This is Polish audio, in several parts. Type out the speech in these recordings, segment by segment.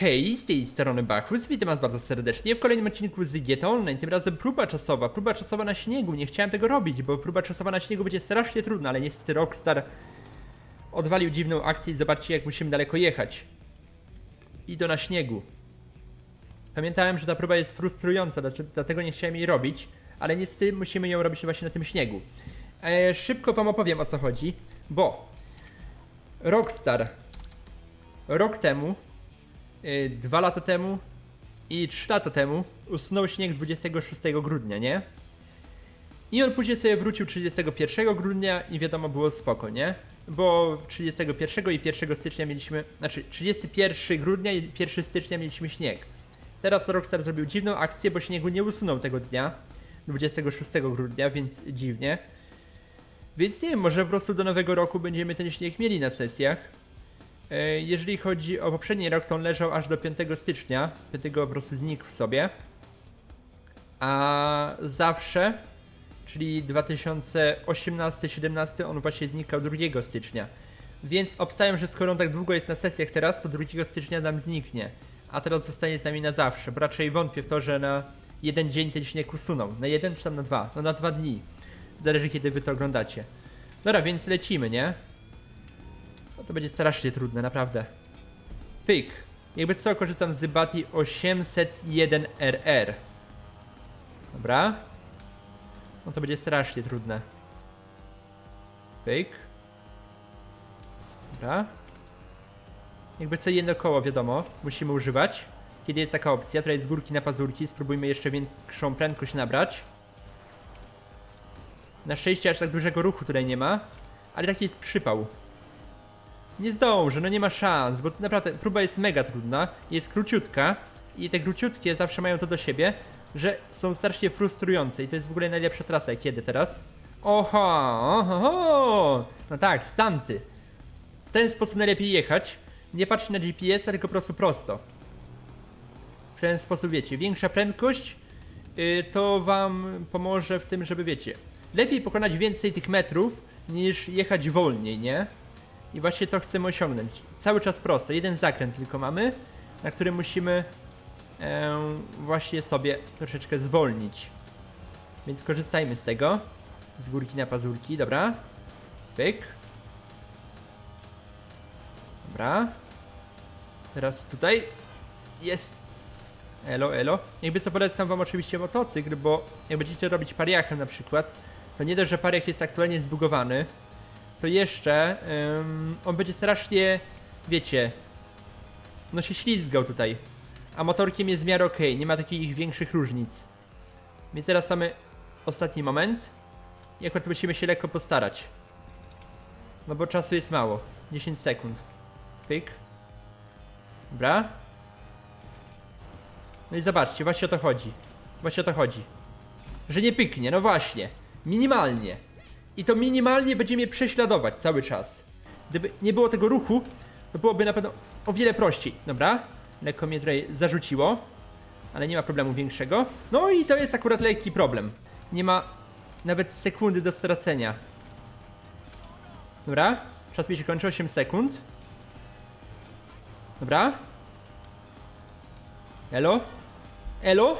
Hej, z tej strony Bachus, witam was bardzo serdecznie w kolejnym odcinku z GTA Online, tym razem próba czasowa, próba czasowa na śniegu, nie chciałem tego robić, bo próba czasowa na śniegu będzie strasznie trudna, ale niestety Rockstar odwalił dziwną akcję i zobaczcie jak musimy daleko jechać. I to na śniegu. Pamiętałem, że ta próba jest frustrująca, dlatego nie chciałem jej robić, ale niestety musimy ją robić właśnie na tym śniegu. E, szybko wam opowiem o co chodzi, bo Rockstar rok temu y, dwa lata temu i trzy lata temu usunął śnieg 26 grudnia, nie? I on później sobie wrócił 31 grudnia i wiadomo było spoko, nie? Bo 31 i 1 stycznia mieliśmy, znaczy 31 grudnia i 1 stycznia mieliśmy śnieg. Teraz Rockstar zrobił dziwną akcję, bo śniegu nie usunął tego dnia, 26 grudnia, więc dziwnie. Więc nie wiem, może po prostu do nowego roku będziemy ten śnieg mieli na sesjach. E, Jeżeli chodzi o poprzedni rok, to on leżał aż do 5 stycznia. 5 po prostu znikł sobie. A zawsze, czyli 2018-17, on właśnie znikał 2 stycznia. Więc obstawiam, że skoro on tak długo jest na sesjach teraz, to 2 stycznia nam zniknie. A teraz zostanie z nami na zawsze, bo raczej wątpię w to, że na jeden dzień ten śnieg usuną. Na jeden czy tam na dwa? No na dwa dni. Zależy kiedy wy to oglądacie. Dobra, więc lecimy, nie? To będzie strasznie trudne, naprawdę. Pyk. Jakby co, korzystam z Bati 801RR. Dobra. No to będzie strasznie trudne. Pyk. Dobra. Jakby co jedno koło, wiadomo, musimy używać. Kiedy jest taka opcja, tutaj z górki na pazurki, spróbujmy jeszcze większą prędkość nabrać. Na szczęście aż tak dużego ruchu tutaj nie ma, ale taki jest przypał. Nie zdążę, no nie ma szans, bo naprawdę próba jest mega trudna, jest króciutka i te króciutkie zawsze mają to do siebie, że są strasznie frustrujące i to jest w ogóle najlepsza trasa, kiedy teraz. Oho, oho, no tak, stanty. W ten sposób najlepiej jechać, nie patrzeć na GPS-a, tylko po prostu prosto. W ten sposób wiecie, większa prędkość y, to wam pomoże w tym, żeby wiecie, lepiej pokonać więcej tych metrów niż jechać wolniej, nie? I właśnie to chcemy osiągnąć. Cały czas prosto. Jeden zakręt tylko mamy, na którym musimy e, właśnie sobie troszeczkę zwolnić. Więc korzystajmy z tego. Z górki na pazurki, dobra. Pyk. Dobra. Teraz tutaj jest. Elo, elo. Jakby co polecam wam oczywiście motocykl, bo jak będziecie robić pariachem na przykład, to nie dość, że pariach jest aktualnie zbugowany, to jeszcze on będzie strasznie, wiecie, no się ślizgał tutaj. A motorkiem jest w miarę ok, nie ma takich większych różnic. Więc teraz mamy ostatni moment. I akurat musimy się lekko postarać. No bo czasu jest mało. 10 sekund. Pyk. Dobra. No i zobaczcie, właśnie o to chodzi. Właśnie o to chodzi. Że nie pyknie, no właśnie. Minimalnie. I to minimalnie będzie mnie prześladować cały czas. Gdyby nie było tego ruchu, to byłoby na pewno o wiele prościej. Dobra? Lekko mnie tutaj zarzuciło, ale nie ma problemu większego. No i to jest akurat lekki problem. Nie ma nawet sekundy do stracenia. Dobra? Czas mi się kończy, 8 sekund. Dobra? Elo? Elo?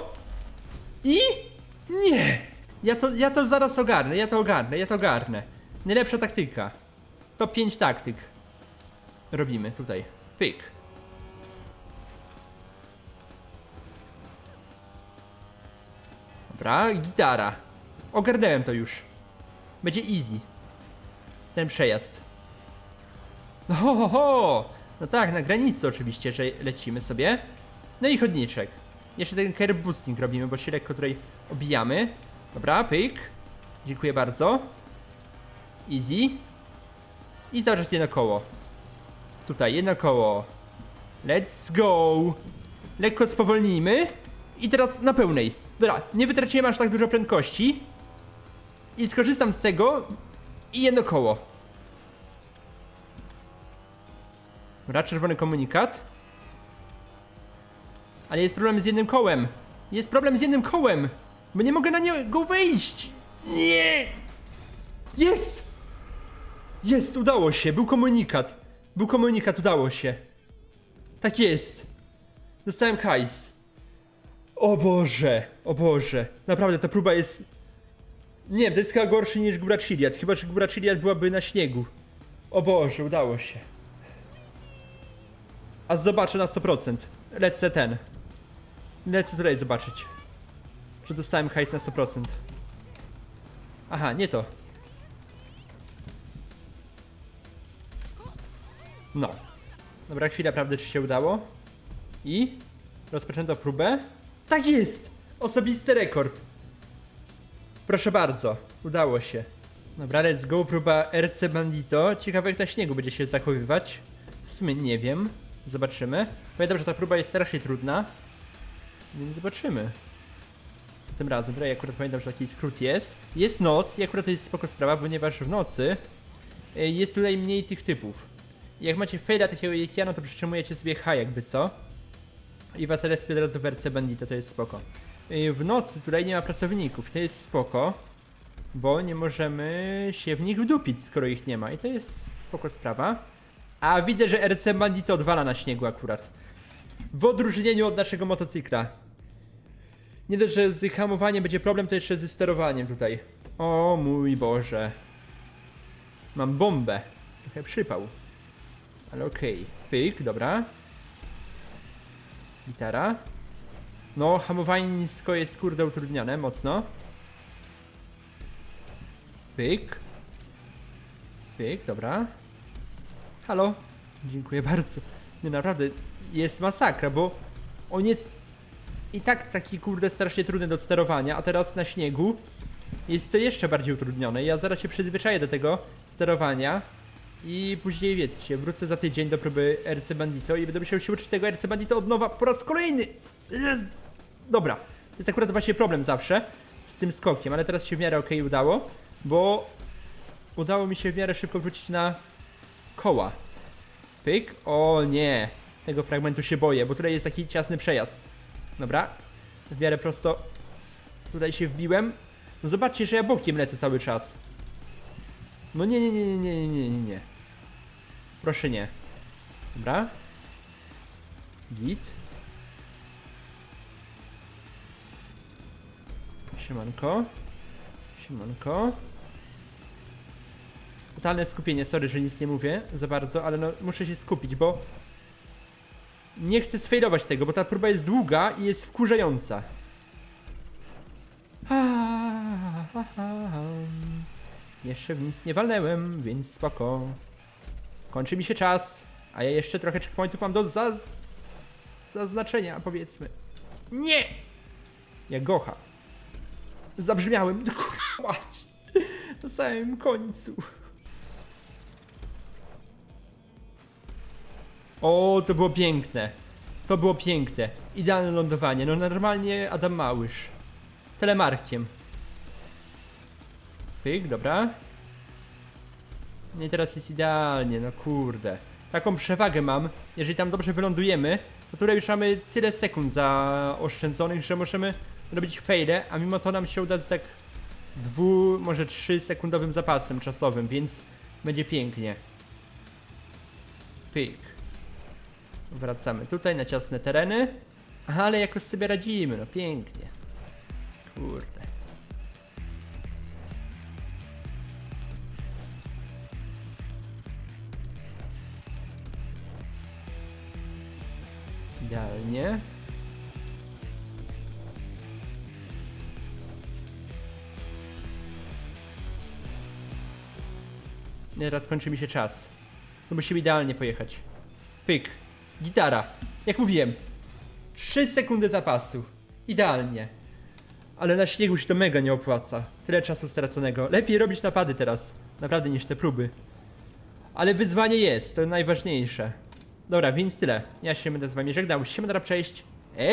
I? Nie! Ja to, ja to zaraz ogarnę, ja to ogarnę, ja to ogarnę. Najlepsza taktyka. To 5 taktyk. Robimy tutaj. Pyk. Dobra, gitara. Ogarnąłem to już. Będzie easy. Ten przejazd. No ho, ho, ho! No tak, na granicy oczywiście, że lecimy sobie. No i chodniczek. Jeszcze ten curb boosting robimy, bo się lekko tutaj obijamy. Dobra, pyk. Dziękuję bardzo. Easy. I cały jedno koło. Tutaj, jedno koło. Let's go. Lekko spowolnijmy. I teraz na pełnej. Dobra, nie wytraciłem aż tak dużo prędkości. I skorzystam z tego. I jedno koło. Dobra, czerwony komunikat. Ale jest problem z jednym kołem. Jest problem z jednym kołem. Bo nie mogę na niego wejść. Nie! Jest! Jest, udało się. Był komunikat. Był komunikat, udało się. Tak jest. Dostałem hajs. O Boże, o Boże. Naprawdę, ta próba jest... Nie wiem, to jest chyba gorszy niż góra Chiliad. Chyba, że góra Chiliad byłaby na śniegu. O Boże, udało się. A zobaczę na 100%. Lecę ten. Lecę tutaj zobaczyć. Że dostałem hajs na 100%. Aha, nie to. No. Dobra, chwila prawdy, czy się udało? I? Rozpoczęto próbę? Tak jest! Osobisty rekord. Proszę bardzo, udało się. Dobra, let's go, próba RC Bandito. Ciekawe jak na śniegu będzie się zachowywać. W sumie nie wiem. Zobaczymy. Pamiętam, że ta próba jest strasznie trudna. Więc zobaczymy. Tym razem? Tutaj akurat pamiętam, że taki skrót jest. Jest noc i akurat to jest spoko sprawa, ponieważ w nocy y, jest tutaj mniej tych typów. Jak macie faila takiego jak ja, no to przytrzymujecie sobie H jakby co. I was respie od razu w RC Bandito, to jest spoko. Y, W nocy tutaj nie ma pracowników, to jest spoko. Bo nie możemy się w nich wdupić, skoro ich nie ma. I to jest spoko sprawa. A widzę, że RC Bandito odwala na śniegu akurat. W odróżnieniu od naszego motocykla. Nie dość, że z hamowaniem będzie problem, to jeszcze ze sterowaniem tutaj. O mój Boże. Mam bombę. Trochę przypał. Ale okej. Pyk, dobra. Gitara. No, hamowanie nisko jest kurde utrudnione, mocno. Pyk. Pyk, dobra. Halo? Dziękuję bardzo. Nie, naprawdę, jest masakra, bo on jest i tak taki kurde strasznie trudny do sterowania, a teraz na śniegu jest to jeszcze bardziej utrudnione. Ja zaraz się przyzwyczaję do tego sterowania i później wiecie, wrócę za tydzień do próby RC Bandito i będę musiał się uczyć tego RC Bandito od nowa po raz kolejny. Dobra, jest akurat właśnie problem zawsze z tym skokiem, ale teraz się w miarę ok udało, bo udało mi się w miarę szybko wrócić na koła. Pyk, o nie, tego fragmentu się boję, bo tutaj jest taki ciasny przejazd. Dobra, w miarę prosto tutaj się wbiłem. No zobaczcie, że ja bokiem lecę cały czas. No nie, nie, nie, nie, nie, nie, nie, nie. Proszę nie. Dobra. Git. Siemanko. Siemanko. Totalne skupienie, sorry, że nic nie mówię za bardzo, ale no muszę się skupić, bo nie chcę sfejlować tego, bo ta próba jest długa i jest wkurzająca. Jeszcze w nic nie walnęłem, więc spoko. Kończy mi się czas, a ja jeszcze trochę checkpointów mam do za... zaznaczenia, powiedzmy. Nie! Jak gocha. Zabrzmiałem. Kurwa. Na samym końcu. O, to było piękne. To było piękne. Idealne lądowanie. No normalnie Adam Małysz. Telemarkiem. Pyk, dobra. No i teraz jest idealnie, no kurde. Taką przewagę mam, jeżeli tam dobrze wylądujemy, to tutaj już mamy tyle sekund zaoszczędzonych, że możemy robić faile, a mimo to nam się uda z tak dwu, może trzy sekundowym zapasem czasowym, więc będzie pięknie. Pyk. Wracamy tutaj na ciasne tereny. Aha, ale jakoś sobie radzimy, no pięknie. Kurde. Idealnie. Nie, Teraz kończy mi się czas. To musimy idealnie pojechać. Pyk. Gitara. Jak mówiłem. 3 sekundy zapasu. Idealnie. Ale na śniegu się to mega nie opłaca. Tyle czasu straconego. Lepiej robić napady teraz. Naprawdę niż te próby. Ale wyzwanie jest, to najważniejsze. Dobra, więc tyle. Ja się będę z wami żegnał. Siema, przejść.